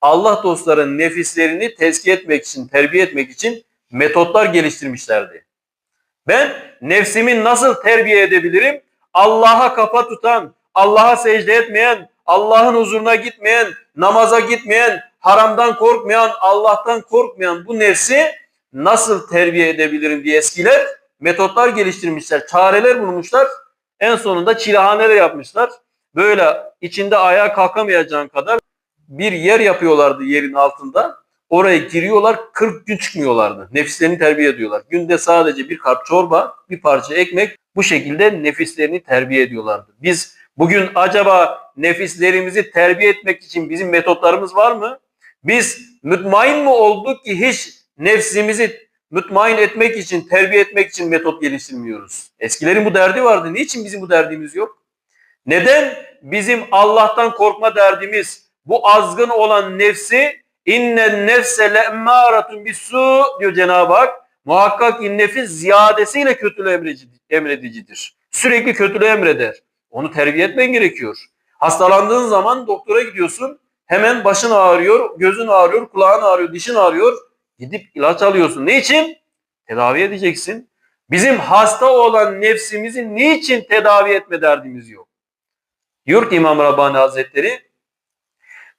Allah dostların nefislerini tezkiye etmek için, terbiye etmek için metotlar geliştirmişlerdi. Ben nefsimi nasıl terbiye edebilirim? Allah'a kafa tutan, Allah'a secde etmeyen, Allah'ın huzuruna gitmeyen, namaza gitmeyen, haramdan korkmayan, Allah'tan korkmayan bu nefsi nasıl terbiye edebilirim diye eskiler metotlar geliştirmişler, çareler bulmuşlar. En sonunda çilehaneler yapmışlar. Böyle içinde ayağa kalkamayacağın kadar bir yer yapıyorlardı yerin altında. Oraya giriyorlar 40 gün çıkmıyorlardı. Nefislerini terbiye ediyorlar. Günde sadece bir kap çorba, bir parça ekmek bu şekilde nefislerini terbiye ediyorlardı. Biz bugün acaba nefislerimizi terbiye etmek için bizim metotlarımız var mı? Biz mutmain mi olduk ki hiç nefsimizi mutmain etmek için, terbiye etmek için metot geliştirmiyoruz? Eskilerin bu derdi vardı. Niçin bizim bu derdimiz yok? Neden bizim Allah'tan korkma derdimiz bu azgın olan nefsi innen nefse le'emmâratun bisu diyor Cenab-ı Hak. Muhakkak ki nefis ziyadesiyle kötülüğü emredici- emredicidir. Sürekli kötülüğü emreder. Onu terbiye etmen gerekiyor. Hastalandığın zaman doktora gidiyorsun. Hemen başın ağrıyor, gözün ağrıyor, kulağın ağrıyor, dişin ağrıyor. Gidip ilaç alıyorsun. Ne için? Tedavi edeceksin. Bizim hasta olan nefsimizi niçin tedavi etme derdimiz yok? Diyor ki İmam Rabbani Hazretleri,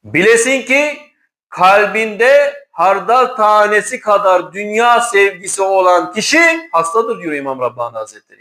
bilesin ki kalbinde hardal tanesi kadar dünya sevgisi olan kişi hastadır diyor İmam Rabbani Hazretleri.